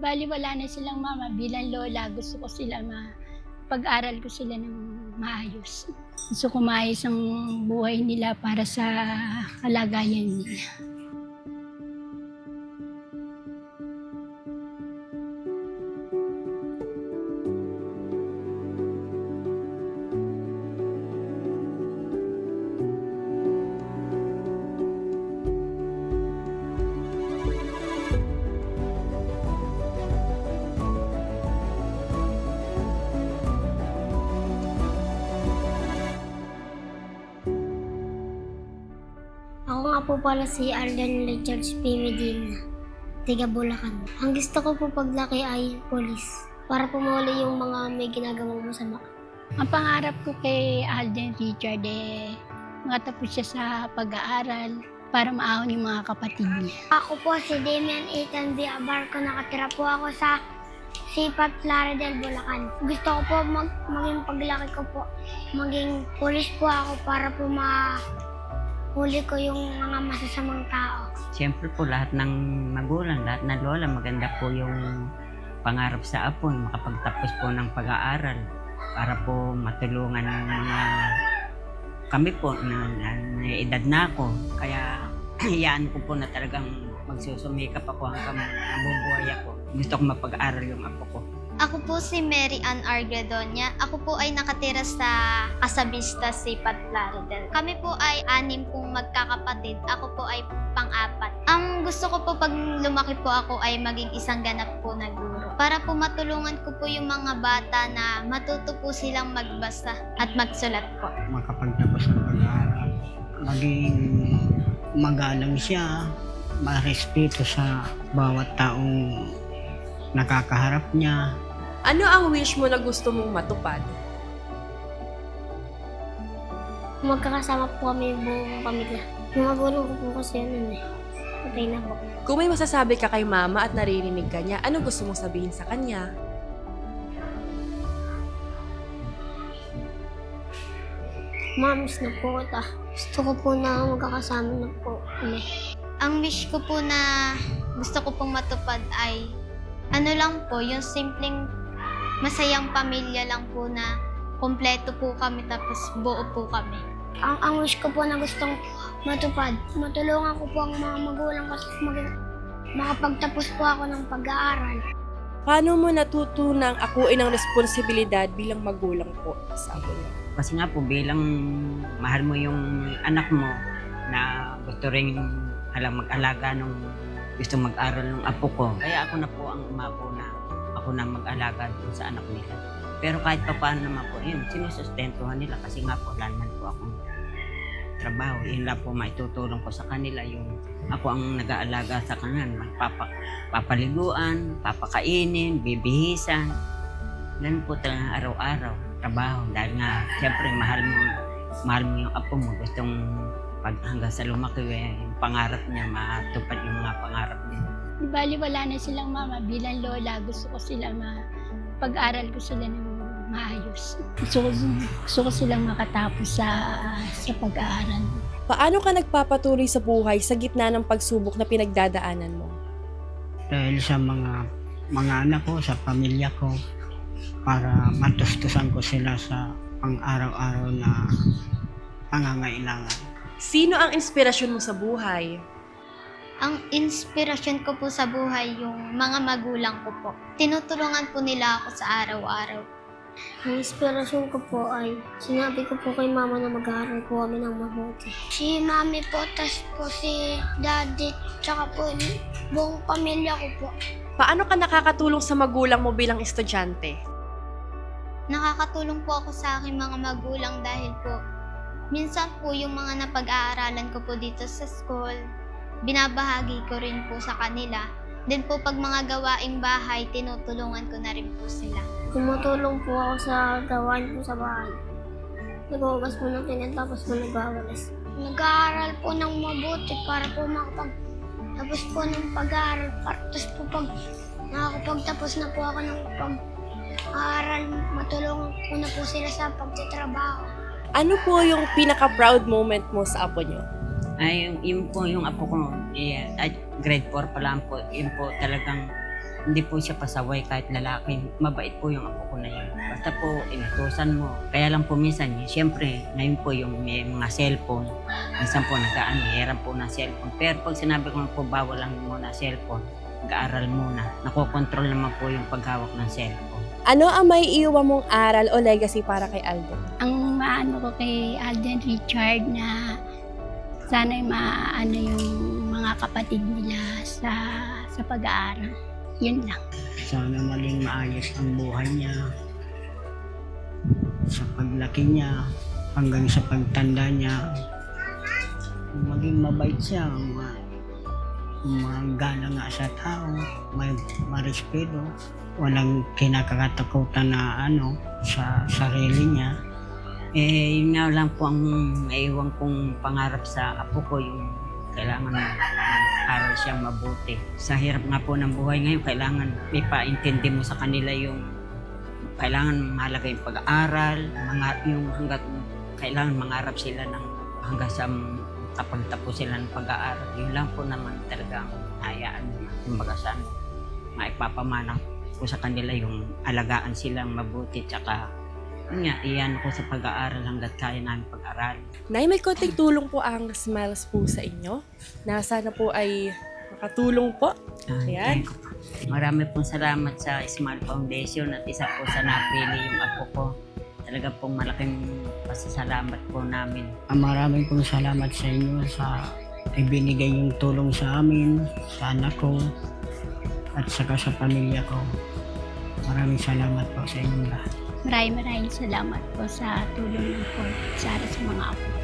Bali, wala na silang mama. Bilang lola, gusto ko sila ma pag-aral ko sila ng maayos. Gusto ko maayos ang buhay nila para sa kalagayan nila. Po pala si Arden Richards P. Medina, tiga Bulacan. Ang gusto ko po paglaki ay polis para pumuli yung mga may ginagawang masama. Ang pangarap ko kay Alden Richard eh, makatapos siya sa pag-aaral para maahon yung mga kapatid niya. Ako po si Damian Ethan B. Abarco. Nakatira po ako sa Sipat Plaridel, Bulacan. Gusto ko po mag maging paglaki ko po, maging polis po ako para po ma huli ko yung mga masasamang tao. Siyempre po lahat ng magulang, lahat ng lola, maganda po yung pangarap sa apo, makapagtapos po ng pag-aaral para po matulungan ng mga kami po na, na, na edad na ako. Kaya hayaan ko po na talagang magsusumikap ako hanggang nabubuhay ako. Gusto ko mapag-aral yung apo ko. Ako po si Mary Ann Argredonia. Ako po ay nakatira sa Casabista, Sipat, Plaridel. Kami po ay anim pong magkakapatid. Ako po ay pang-apat. Ang gusto ko po pag lumaki po ako ay maging isang ganap po na guro. Para po matulungan ko po yung mga bata na matuto po silang magbasa at magsulat po. makapagtapos ng pag-aaral. Maging magalang siya, marespeto sa bawat taong nakakaharap niya. Ano ang wish mo na gusto mong matupad? Magkakasama po kami yung buong pamilya. Yung magulang ko po kasi ano eh. Patay na po. Kung may masasabi ka kay mama at naririnig ka niya, ano gusto mong sabihin sa kanya? Mamiss na po kita. Gusto ko po na magkakasama na po kami. Ang wish ko po na gusto ko pong matupad ay ano lang po, yung simpleng masayang pamilya lang po na kompleto po kami tapos buo po kami. Ang, ang wish ko po na gustong matupad, matulungan ko po ang mga magulang ko maging, makapagtapos po ako ng pag-aaral. Paano mo natutunang akuin ang responsibilidad bilang magulang po sa apo niyo? Kasi nga po bilang mahal mo yung anak mo na gusto rin alam mag-alaga nung gusto mag-aral ng apo ko. Kaya ako na po ang umapo na ako na mag-alaga dun sa anak nila. Pero kahit pa paano naman po, yun, sinusustentuhan nila kasi nga po, wala naman po akong trabaho. Yun lang po maitutulong ko sa kanila yung ako ang nag-aalaga sa kanila. Magpapa, papaliguan, papakainin, bibihisan. Ganun po talaga araw-araw, trabaho. Dahil nga, siyempre, mahal mo, mahal mo yung apo mo. Gustong pag hanggang sa lumaki, eh, yung pangarap niya, matupad yung mga pangarap niya. Di bali, wala na silang mama. Bilang lola, gusto ko sila ma pag-aral ko sila ng maayos. Gusto ko, gusto ko silang makatapos sa sa pag-aaral. Paano ka nagpapatuloy sa buhay sa gitna ng pagsubok na pinagdadaanan mo? Dahil sa mga mga anak ko, sa pamilya ko, para matustusan ko sila sa pang-araw-araw na pangangailangan. Sino ang inspirasyon mo sa buhay? Ang inspirasyon ko po sa buhay yung mga magulang ko po. Tinutulungan po nila ako sa araw-araw. Ang inspirasyon ko po ay sinabi ko po kay mama na mag-aaral po kami ng mabuti. Si mami po, tas po si daddy, tsaka po buong pamilya ko po. Paano ka nakakatulong sa magulang mo bilang estudyante? Nakakatulong po ako sa aking mga magulang dahil po minsan po yung mga napag-aaralan ko po dito sa school, binabahagi ko rin po sa kanila. Then po pag mga gawaing bahay, tinutulungan ko na rin po sila. Tumutulong po ako sa gawain po sa bahay. Nagwawas po ng tinan tapos po nagwawalis. Nag-aaral po ng mabuti para po makapag tapos po ng pag-aaral. Para- Tapos po pag nakakapagtapos na po ako ng pag-aaral, matulungan ko na po sila sa pagtatrabaho. Ano po yung pinaka-proud moment mo sa apo niyo? Ay, yung, yun po yung apo ko, eh, ay, grade 4 pa lang po, yun po talagang Hindi po siya pasaway kahit lalaki. Mabait po yung apo ko na yun. Basta po, inutusan mo. Kaya lang po minsan, siyempre, ngayon po yung may mga cellphone. Minsan po nag-ano, hiram po ng cellphone. Pero pag sinabi ko na po, bawal lang muna cellphone, nag-aaral muna. Nakokontrol naman po yung paghawak ng cellphone. Ano ang may iwan mong aral o legacy para kay Alden? Ang maano ko kay Alden Richard na sana maano yung mga kapatid nila sa sa pag-aaral. Yun lang. Sana maging maayos ang buhay niya. Sa paglaki niya, hanggang sa pagtanda niya. Maging mabait siya. Ma magana nga sa tao. May marespeto. Walang kinakatakutan na ano sa sarili niya. Eh, yun nga lang po ang naiwan kong pangarap sa apo ko, yung kailangan mag-aral siyang mabuti. Sa hirap nga po ng buhay ngayon, kailangan may paintindi mo sa kanila yung kailangan mahalaga yung pag-aaral, mga, yung hanggat kailangan mangarap sila ng hanggang sa kapag tapos sila ng pag-aaral. Yun lang po naman talaga ang hayaan mo. Kumbaga sa ano, maipapamana ko sa kanila yung alagaan silang mabuti tsaka nga, iyan ko sa pag-aaral hanggat kaya namin pag-aral. Nay, may konting tulong po ang Smiles po sa inyo. Na sana po ay makatulong po. Ah, Ayan. thank you po. Marami pong salamat sa Smile Foundation at isa po sa napili yung apo ko. Talaga pong malaking pasasalamat po namin. Ah, Maraming pong salamat sa inyo sa ibinigay yung tulong sa amin, sa anak ko, at saka sa pamilya ko. Maraming salamat po sa inyong lahat. Maraming maraming salamat po sa tulong ng po sa, sa mga apo.